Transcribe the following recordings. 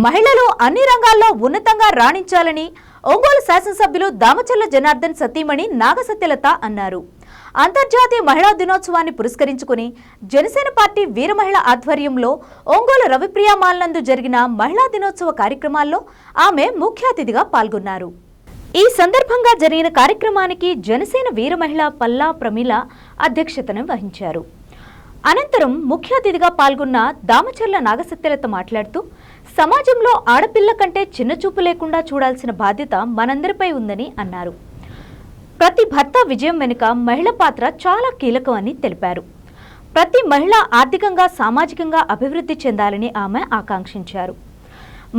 మహిళలు అన్ని రంగాల్లో ఉన్నతంగా రాణించాలని ఒంగోలు శాసనసభ్యులు దామచల్ల జనార్దన్ సతీమణి నాగసత్యలత అన్నారు. అంతర్జాతీయ మహిళా దినోత్సవాన్ని పురస్కరించుకుని జనసేన పార్టీ వీరమహిళ ఆధ్వర్యంలో ఒంగోలు రవిప్రియ మాల్ నందు జరిగిన మహిళా దినోత్సవ కార్యక్రమాల్లో ఆమె ముఖ్య అతిథిగా పాల్గొన్నారు. ఈ సందర్భంగా జరిగిన కార్యక్రమానికి జనసేన వీరమహిళ పల్లా ప్రమీల అధ్యక్షతను వహించారు. అనంతరం ముఖ్య అతిథిగా పాల్గొన్న దామచర్ల నాగసత్యలత మాట్లాడుతూ సమాజంలో ఆడపిల్ల కంటే చిన్నచూపు లేకుండా చూడాల్సిన బాధ్యత మనందరిపై ఉందని అన్నారు. ప్రతి భర్త విజయం వెనుక మహిళ పాత్ర చాలా కీలకమని తెలిపారు. ప్రతి మహిళ ఆర్థికంగా సామాజికంగా అభివృద్ధి చెందాలని ఆమె ఆకాంక్షించారు.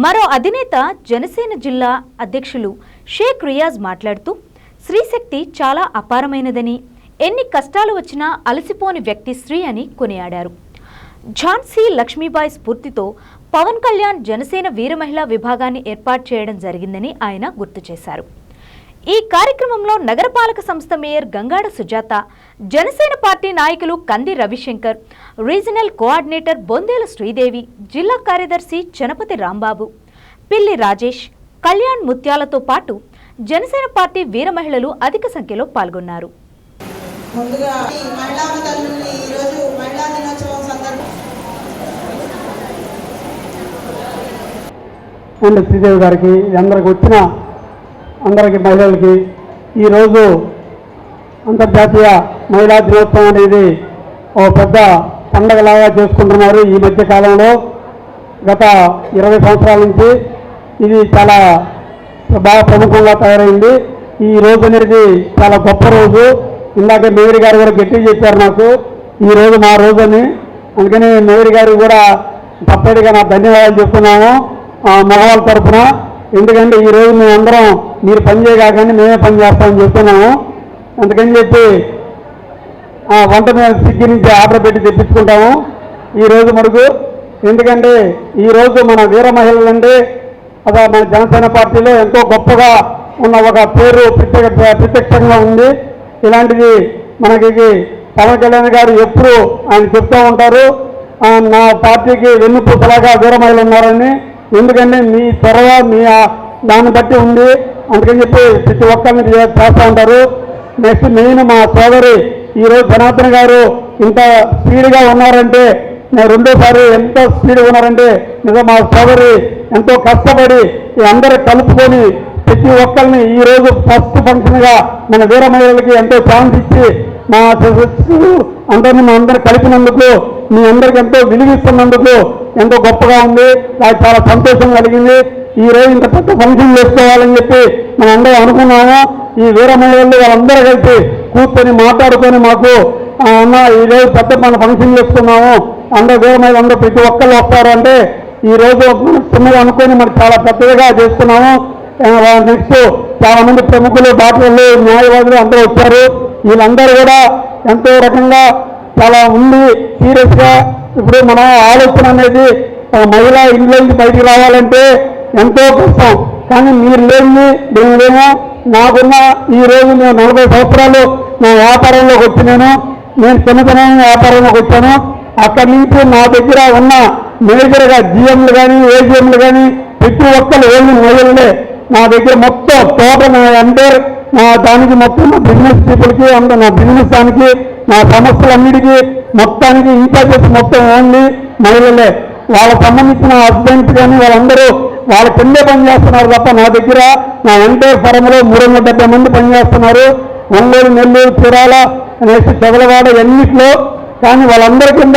మరో అధినేత జనసేన జిల్లా అధ్యక్షులు షేక్ రియాజ్ మాట్లాడుతూ స్త్రీశక్తి చాలా అపారమైనదని ఎన్ని కష్టాలు వచ్చినా అలసిపోని వ్యక్తి స్త్రీ అని కొనియాడారు. ఝాన్సీ లక్ష్మీబాయి స్ఫూర్తితో పవన్ కళ్యాణ్ జనసేన వీర మహిళా విభాగాన్ని ఏర్పాటు చేయడం జరిగిందని ఆయన గుర్తు చేశారు. ఈ కార్యక్రమంలో నగరపాలక సంస్థ మేయర్ గంగాడ సుజాత జనసేన పార్టీ నాయకులు కంది రవిశంకర్ రీజనల్ కోఆర్డినేటర్ బొందేల శ్రీదేవి జిల్లా కార్యదర్శి చనపతి రాంబాబు పిల్లి రాజేష్ కళ్యాణ్ ముత్యాలతో పాటు జనసేన పార్టీ వీర మహిళలు అధిక సంఖ్యలో పాల్గొన్నారు. ముందుగా మహిళా తల్లుల్ని మహిళా దినోత్సవం సందర్భంగా అండ్ శ్రీదేవి గారికి అందరికి వచ్చిన అందరికి మహిళలకి ఈరోజు అంతర్జాతీయ మహిళా దినోత్సవం అనేది ఓ పెద్ద పండగలాగా చేసుకుంటున్నారు ఈ మధ్య కాలంలో. గత ఇరవై సంవత్సరాల నుంచి ఇది చాలా బాగా ప్రముఖంగా తయారైంది. ఈ రోజు అనేది చాలా గొప్ప రోజు. ఇందాక మేయర్ గారు కూడా గట్టి చెప్పారు నాకు ఈ రోజు మా రోజు అని. అందుకని మేయర్ గారు కూడా తప్పటిగా నా ధన్యవాదాలు చెప్తున్నాము మగవాళ్ళ తరఫున ఎందుకంటే ఈ రోజు మేమందరం మీరు పని చేయగానే మేమే పని చేస్తామని చెప్తున్నాము. అందుకని చెప్పి వంట మీద స్విగ్గీ నుంచి ఆర్డర్ పెట్టి తెప్పించుకుంటాము. ఈ రోజు ఎందుకంటే ఈరోజు మన వీర మహిళలు అంటే అదే మన జనసేన పార్టీలో ఎంతో గొప్పగా ఉన్న ఒక పేరు ప్రత్యేక ప్రత్యక్షంగా ఉంది. ఇలాంటిది మనకి పవన్ కళ్యాణ్ గారు ఎప్పుడు ఆయన చెప్తూ ఉంటారు. నా పార్టీకి వెన్నుపూసలాగా వీర మహిళలు ఉన్నారని ఎందుకంటే మీ త్వరవ మీ దాన్ని బట్టి ఉంది. అందుకని చెప్పి ప్రతి ఒక్కరిని చేస్తూ ఉంటారు. నెక్స్ట్ మెయిన్ మా సోదరి ఈరోజు జనార్దన్ గారు ఇంత స్పీడ్గా ఉన్నారంటే నేను రెండోసారి ఎంత స్పీడ్గా ఉన్నారంటే నిజం మా సోదరి ఎంతో కష్టపడి అందరూ కలుపుకొని ప్రతి ఒక్కరిని ఈ రోజు ఫస్ట్ ఫంక్షన్గా మన వీర మహిళలకి ఎంతో ఛాన్స్ ఇచ్చి మా అందరినీ మా అందరు కలిపినందుకు మీ అందరికి ఎంతో విలువిస్తున్నందుకు ఎంతో గొప్పగా ఉంది. నాకు చాలా సంతోషం కలిగింది. ఈ రోజు ఇంత పెద్ద ఫంక్షన్ చేసుకోవాలని చెప్పి మనం అందరం అనుకున్నాము. ఈ వీర వాళ్ళందరూ కలిసి కూర్చొని మాట్లాడుకొని మాకు అన్న ఈ రోజు పెద్ద మన ఫంక్షన్ చేసుకున్నాము అందరూ వీర అందరూ ప్రతి ఒక్కళ్ళు వస్తారు అంటే ఈ రోజు మనం చిన్నగా అనుకొని మనం చాలా పెద్దగా చేసుకున్నాము నెక్స్ట్ చాలా మంది ప్రముఖులు డాక్టర్లు న్యాయవాదులు అందరూ వచ్చారు. వీళ్ళందరూ కూడా ఎంతో రకంగా చాలా ఉంది సీరియస్గా ఇప్పుడు మన ఆలోచన అనేది మహిళ ఇంట్లో నుంచి బయటికి రావాలంటే ఎంతో కష్టం. కానీ మీరు లేని నేను లేమో నాకున్న ఈ రోజు నేను నలభై సంవత్సరాలు నా వ్యాపారంలోకి వచ్చినాను. నేను నేను చిన్నతనం వ్యాపారంలోకి వచ్చాను. అక్కడి నుంచి నా దగ్గర ఉన్న మేజర్గా జిఎంలు కానీ ఏజిఎంలు కానీ ప్రతి ఒక్కరు ఏమి మహిళలే. నా దగ్గర మొత్తం టోటల్ నా ఎంటర్ నా దానికి మొత్తం నా బిజినెస్ పీపుల్కి అంత నా బిజినెస్ దానికి నా సమస్యలన్నిటికీ మొత్తానికి ఇన్ఛార్జెస్ మొత్తం ఓన్లీ మహిళలే. వాళ్ళకి సంబంధించిన హస్బెండ్స్ కానీ వాళ్ళందరూ వాళ్ళ కిందే పని చేస్తున్నారు తప్ప నా దగ్గర నా ఎంటైర్ ఫరంలో మూడు వందల డెబ్బై మంది పనిచేస్తున్నారు. ఒంగోలు నెల్లూరు చీరాల నెక్స్ట్ చెదలవాడ ఎన్నిట్లో. కానీ వాళ్ళందరి కింద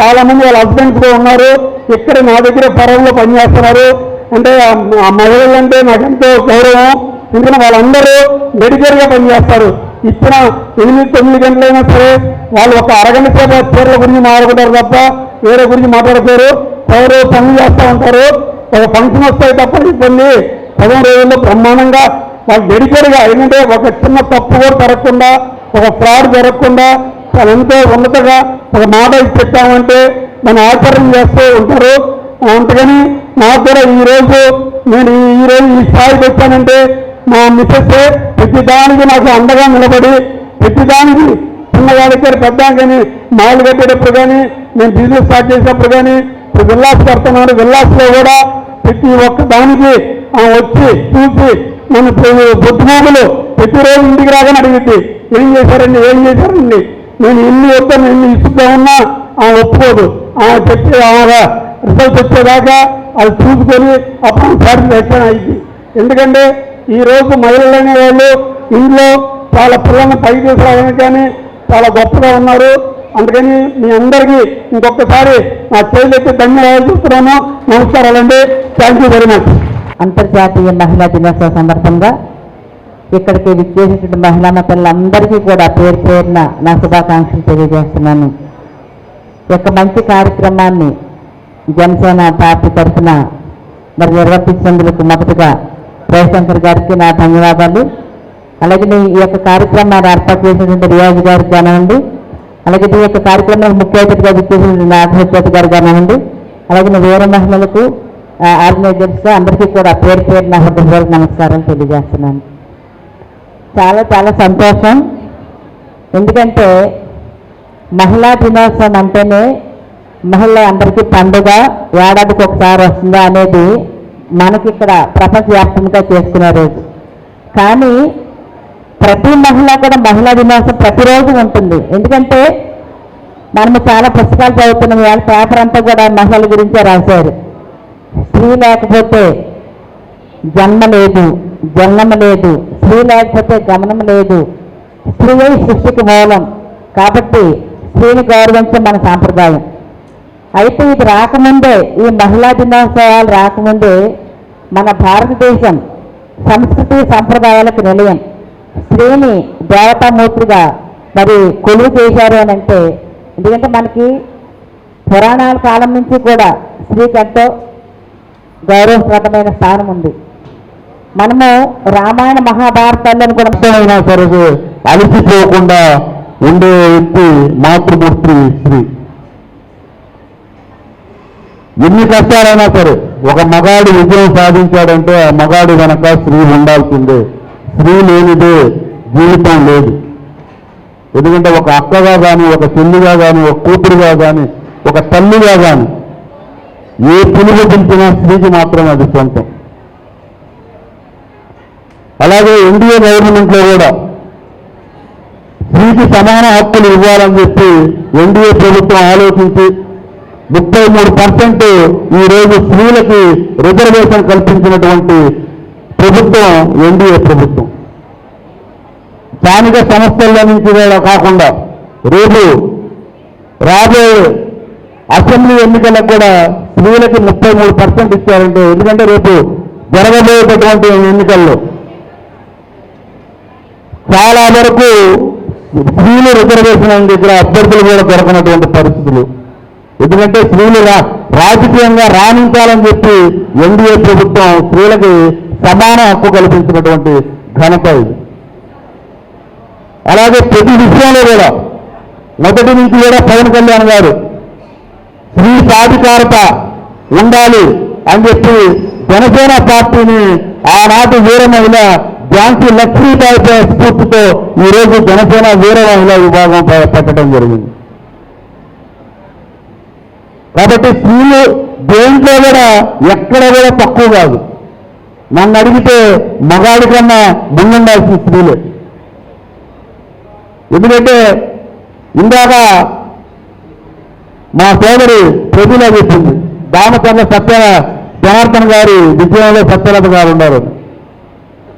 చాలామంది వాళ్ళ హస్బెండ్స్లో ఉన్నారు. ఇక్కడ నా దగ్గర ఫరంలో పనిచేస్తున్నారు. అంటే ఆ- మహిళలంటే మహిళలు అంటే నాకు ఎంతో గౌరవం. ఇంకా వాళ్ళందరూ డెడికేట్గా పనిచేస్తారు. ఇచ్చిన ఎనిమిది తొమ్మిది గంటలైనా సరే వాళ్ళు ఒక అరగంట సేపు చీరల గురించి మాట్లాడుకుంటారు తప్ప వేరే గురించి మాట్లాడుకోరు ఎవరు పనులు చేస్తూ ఉంటారు. ఒక ఫంక్షన్ వస్తాయి తప్ప ఇబ్బంది. పదం రోజుల్లో బ్రహ్మాండంగా వాళ్ళు డెడికేట్గా ఎందుకంటే ఒక చిన్న తప్పు కూడా జరగకుండా ఒక ఫ్రాడ్ జరగకుండా ఎంతో ఉన్నతగా ఒక మాట ఇచ్చి పెట్టామంటే మన ఆచరణ చేస్తూ ఉంటారు. అంతకని నాకు కూడా ఈ రోజు నేను ఈరోజు ఈ రోజు ఈ స్థాయికి వచ్చానంటే మా మిస్సెస్ ప్రతిదానికి నాకు అండగా నిలబడి ప్రతిదానికి దానికి చిన్నగా దగ్గర కానీ మాలు కట్టేటప్పుడు కానీ నేను బిజినెస్ స్టార్ట్ చేసినప్పుడు కానీ ఇప్పుడు విల్లాస్ కడుతున్నాడు విల్లాస్లో కూడా ప్రతి ఒక్క దానికి ఆమె వచ్చి చూసి నన్ను బొద్దుమోగులు ప్రతిరోజు ఇంటికి రాగానే అడిగింది ఏం చేశారండి ఏం చేశారండి? నేను ఇల్లు వద్దాను ఇల్లు ఇసుగా ఉన్నా ఆమె ఒప్పుకోదు. ఆమె చెప్పే ఆమె రిజల్ట్ వచ్చేదాకా అది చూసుకొని అప్పుడు సాటిస్ఫాక్షన్ అయింది ఎందుకంటే ఈ రోజు అనే వాళ్ళు ఇంట్లో చాలా పిల్లల్ని పైకి తీసుకురావడానికి కానీ చాలా గొప్పగా ఉన్నారు. అందుకని మీ అందరికీ ఇంకొకసారి నా చేతి ధన్యవాదాలు చూస్తున్నాను నమస్కారాలండి థ్యాంక్ యూ వెరీ మచ్ అంతర్జాతీయ మహిళా దినోత్సవ సందర్భంగా ఇక్కడికి విచ్చేసినటువంటి మహిళా పిల్లలందరికీ కూడా పేరు పేరున నా శుభాకాంక్షలు తెలియజేస్తున్నాను. ఒక యొక్క మంచి కార్యక్రమాన్ని జనసేన పార్టీ తరఫున మరి నిర్వర్తించినందుకు మొదటగా రవిశంకర్ గారికి నా ధన్యవాదాలు. అలాగే ఈ యొక్క కార్యక్రమాన్ని ఏర్పాటు చేసినటువంటి రియాజ్ గారికి కానివ్వండి అలాగే ఈ యొక్క కార్యక్రమానికి ముఖ్య అతిథిగా విచ్చేసినటువంటి నాగభూపతి గారు కానివ్వండి అలాగే నేను వేరే మహిళలకు ఆర్గనైజర్స్గా అందరికీ కూడా పేరు పేరు నా హృదయపూర్వక నమస్కారం తెలియజేస్తున్నాను. చాలా చాలా సంతోషం. ఎందుకంటే మహిళా దినోత్సవం అంటేనే మహిళ అందరికీ పండుగ ఏడాదికి ఒకసారి వస్తుందా అనేది మనకి ఇక్కడ ప్రపంచవ్యాప్తంగా చేసుకునే రోజు. కానీ ప్రతి మహిళ కూడా మహిళా దినోత్సవం ప్రతిరోజు ఉంటుంది. ఎందుకంటే మనము చాలా పుస్తకాలు చదువుతున్నాం. ఇవాళ పేపర్ అంతా కూడా మహిళల గురించే రాశారు. స్త్రీ లేకపోతే జన్మ లేదు జన్మ లేదు. స్త్రీ లేకపోతే గమనం లేదు. స్త్రీ సృష్టికి మూలం. కాబట్టి స్త్రీని గౌరవించడం మన సాంప్రదాయం. అయితే ఇది రాకముందే ఈ మహిళా దినోత్సవాలు రాకముందే మన భారతదేశం సంస్కృతి సంప్రదాయాలకు నిలయం. స్త్రీని దేవతామూర్తిగా మరి కొలువు చేశారు అని అంటే ఎందుకంటే మనకి పురాణాల కాలం నుంచి కూడా స్త్రీకి ఎంతో గౌరవప్రదమైన స్థానం ఉంది. మనము రామాయణ మహాభారతాలను కూడా అయినా సరే అలసిపోకుండా ఉండే వ్యక్తి మాతృమూర్తి స్త్రీ. ఎన్ని కష్టాలైనా సరే ఒక మగాడు విజయం సాధించాడంటే ఆ మగాడు వెనక స్త్రీ ఉండాల్సిందే. స్త్రీ లేనిదే జీవితం లేదు. ఎందుకంటే ఒక అక్కగా కానీ ఒక చెల్లిగా కానీ ఒక కూతురుగా కానీ ఒక తల్లిగా కానీ ఏ పిలుగు పిలిచినా స్త్రీకి మాత్రమే అది సొంతం. అలాగే ఎన్డీఏ గవర్నమెంట్లో కూడా స్త్రీకి సమాన హక్కులు ఇవ్వాలని చెప్పి ఎన్డీఏ ప్రభుత్వం ఆలోచించి ముప్పై మూడు పర్సెంట్ ఈరోజు స్త్రీలకి రిజర్వేషన్ కల్పించినటువంటి ప్రభుత్వం ఎన్డీఏ ప్రభుత్వం. స్థానిక సంస్థల నుంచి కాకుండా రేపు రాబోయే అసెంబ్లీ ఎన్నికలకు కూడా స్త్రీలకి ముప్పై మూడు పర్సెంట్ ఇచ్చారంటే ఎందుకంటే రేపు జరగబోయేటటువంటి ఎన్నికల్లో చాలా వరకు స్త్రీలు రిజర్వేషన్ దగ్గర అభ్యర్థులు కూడా దొరకనటువంటి పరిస్థితులు. ఎందుకంటే స్త్రీలు రా- రాజకీయంగా రాణించాలని చెప్పి ఎన్డీఏ ప్రభుత్వం స్త్రీలకి సమాన హక్కు కల్పించినటువంటి ఘనత ఇది. అలాగే ప్రతి విషయంలో కూడా మొదటి నుంచి కూడా పవన్ కళ్యాణ్ గారు స్త్రీ సాధికారత ఉండాలి అని చెప్పి జనసేన పార్టీని ఆనాటి వీర మహిళ ఝాన్సీ లక్ష్మీబాయి స్ఫూర్తితో ఈరోజు జనసేన వీర మహిళా విభాగం ప- పెట్టడం జరిగింది. కాబట్టి స్త్రీలు దేంట్లో కూడా ఎక్కడ కూడా తక్కువ కాదు. నన్ను అడిగితే మగాడి కన్నా ముందుండాల్సిన స్త్రీలే. ఎందుకంటే ఇందాక మా సోదరి ప్రజల చెప్పింది. దామచర్ల సత్య జనార్దన్ గారి విజయంలో సత్యలత గారు ఉన్నారు.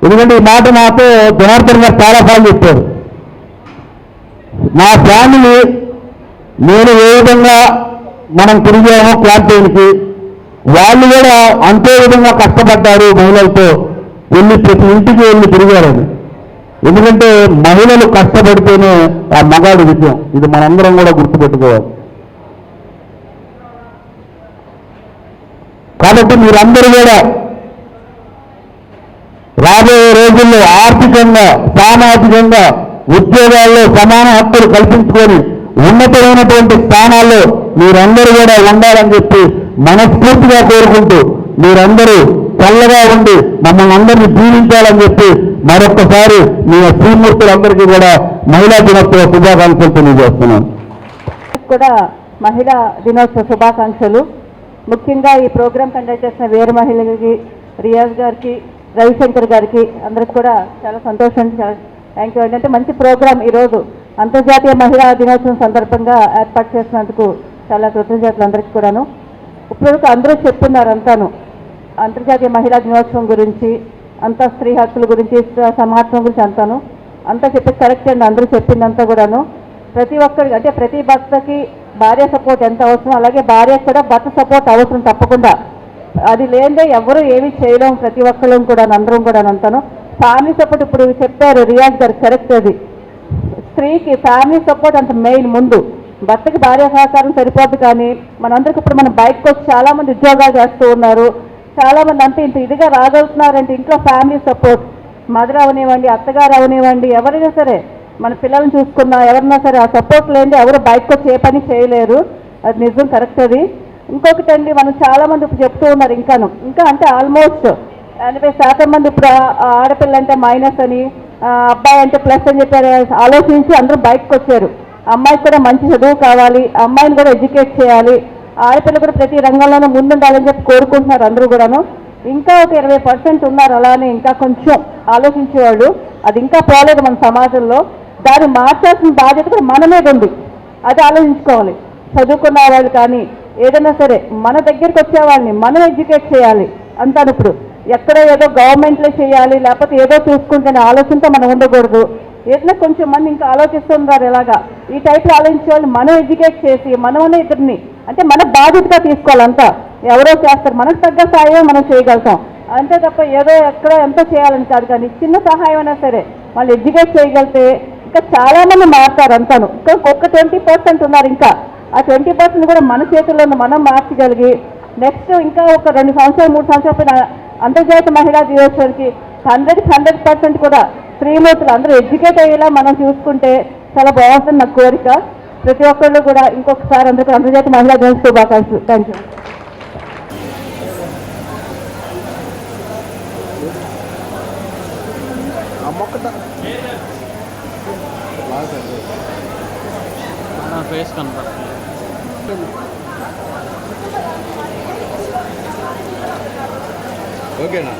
ఎందుకంటే ఈ మాట నాతో జనార్దన్ గారు చాలాసార్లు చెప్పారు. నా ఫ్యామిలీ నేను ఏ విధంగా మనం తిరిగాము క్యాంపెయిన్కి వాళ్ళు కూడా అంతే విధంగా కష్టపడ్డారు మహిళలతో. వెళ్ళి ప్రతి ఇంటికి వెళ్ళి తిరిగారని ఎందుకంటే మహిళలు కష్టపడితేనే ఆ మగాడు విజయం. ఇది మనందరం కూడా గుర్తుపెట్టుకోవాలి. కాబట్టి మీరందరూ కూడా రాబోయే రోజుల్లో ఆర్థికంగా సామాజికంగా ఉద్యోగాల్లో సమాన హక్కులు కల్పించుకొని ఉన్నతమైనటువంటి స్థానాల్లో మీరందరూ కూడా ఉండాలని చెప్పి మనస్ఫూర్తిగా కోరుకుంటూ మీరందరూ చల్లగా ఉండి మమ్మల్ని అందరినీ జీవించాలని చెప్పి మరొక్కసారి మీ శ్రీమూర్తులందరికీ కూడా మహిళా దినోత్సవ శుభాకాంక్షలు తెలియజేస్తున్నాను. కూడా మహిళా దినోత్సవ శుభాకాంక్షలు. ముఖ్యంగా ఈ ప్రోగ్రాం కండక్ట్ చేసిన వేరు మహిళలకి రియాజ్ గారికి రవిశంకర్ గారికి అందరికి కూడా చాలా సంతోషం థ్యాంక్ యూ ఏంటంటే అంటే మంచి ప్రోగ్రాం ఈరోజు అంతర్జాతీయ మహిళా దినోత్సవం సందర్భంగా ఏర్పాటు చేసినందుకు చాలా కృతజ్ఞతలు అందరికీ కూడాను. ఇప్పటివరకు అందరూ చెప్తున్నారు అంతాను అంతర్జాతీయ మహిళా దినోత్సవం గురించి అంతా స్త్రీ హక్కుల గురించి సమాత్మం గురించి అంతాను. అంతా చెప్పి కరెక్ట్ అండి అందరూ చెప్పిందంతా కూడాను. ప్రతి ఒక్కరికి అంటే ప్రతి భర్తకి భార్య సపోర్ట్ ఎంత అవసరం అలాగే భార్యకు కూడా భర్త సపోర్ట్ అవసరం తప్పకుండా. అది లేదే ఎవరు ఏమీ చేయడం ప్రతి ఒక్కళ్ళం కూడా అందరం కూడా అంతాను. ఫ్యామిలీ సపోర్ట్ ఇప్పుడు చెప్పారు రియాజ్ గారు కరెక్ట్ అది. స్త్రీకి ఫ్యామిలీ సపోర్ట్ అంత మెయిన్ ముందు. భర్తకి భార్య సహకారం సరిపోద్ది కానీ మనందరికి ఇప్పుడు మన బయటకు వచ్చి చాలామంది ఉద్యోగాలు చేస్తూ ఉన్నారు. చాలామంది అంతే ఇంత ఇదిగా రాగలుగుతున్నారంటే ఇంట్లో ఫ్యామిలీ సపోర్ట్ మదర్ అవనివ్వండి అత్తగారు అవనివ్వండి ఎవరైనా సరే మన పిల్లల్ని చూసుకున్నా ఎవరన్నా సరే ఆ సపోర్ట్ లేనిదే ఎవరు బయటకు వచ్చి ఏ పని చేయలేరు. అది నిజం కరెక్ట్ అది. ఇంకొకటి అండి మనం చాలామంది ఇప్పుడు చెప్తూ ఉన్నారు ఇంకాను. ఇంకా అంటే ఆల్మోస్ట్ ఎనభై శాతం మంది ఇప్పుడు ఆడపిల్ల అంటే మైనస్ అని అబ్బాయి అంటే ప్లస్ అని చెప్పారు. ఆలోచించి అందరూ బయటకు వచ్చారు. అమ్మాయికి కూడా మంచి చదువు కావాలి అమ్మాయిని కూడా ఎడ్యుకేట్ చేయాలి ఆడపిల్ల కూడా ప్రతి రంగంలోనూ ముందుండాలని చెప్పి కోరుకుంటున్నారు అందరూ కూడాను. ఇంకా ఒక ఇరవై పర్సెంట్ ఉన్నారు అలానే ఇంకా కొంచెం ఆలోచించేవాళ్ళు. అది ఇంకా పోలేదు మన సమాజంలో. దాన్ని మార్చాల్సిన బాధ్యత కూడా మన మీద ఉంది. అది ఆలోచించుకోవాలి. చదువుకున్న వాళ్ళు కానీ ఏదైనా సరే మన దగ్గరికి వచ్చే వాళ్ళని మనం ఎడ్యుకేట్ చేయాలి అంటాను ఇప్పుడు. ఎక్కడో ఏదో గవర్నమెంట్లో చేయాలి లేకపోతే ఏదో చూసుకుంటే ఆలోచనతో మనం ఉండకూడదు. ఎట్లా కొంచెం మంది ఇంకా ఆలోచిస్తున్నారు ఎలాగా? ఈ టైప్లో ఆలోచించే వాళ్ళు మనం ఎడ్యుకేట్ చేసి మనమనే ఇద్దరిని అంటే మన బాధ్యతగా తీసుకోవాలంతా. ఎవరో చేస్తారు మనకు తగ్గ సహాయం మనం చేయగలుగుతాం. అంతే తప్ప ఏదో ఎక్కడో ఎంతో చేయాలని కాదు కానీ చిన్న సహాయం అయినా సరే వాళ్ళు ఎడ్యుకేట్ చేయగలిగితే ఇంకా చాలా మంది మారుతారు అంతాను. ఇంకా ఒక్క ట్వంటీ పర్సెంట్ ఉన్నారు ఇంకా. ఆ ట్వంటీ పర్సెంట్ కూడా మన చేతుల్లో మనం మార్చగలిగి నెక్స్ట్ ఇంకా ఒక రెండు సంవత్సరాలు మూడు సంవత్సరాల పైన అంతర్జాతీయ మహిళా దినోత్సవానికి హండ్రెడ్ హండ్రెడ్ పర్సెంట్ కూడా స్త్రీమూర్తులు అందరూ ఎడ్యుకేట్ అయ్యేలా మనం చూసుకుంటే చాలా బాగుంటుంది నా కోరిక. ప్రతి ఒక్కళ్ళు కూడా ఇంకొకసారి అందరికీ అంతర్జాతీయ మహిళా దినోత్సవ శుభాకాంక్షలు. థ్యాంక్ యూ నా ఫేస్ కనపడుతుంది ఓకేనా?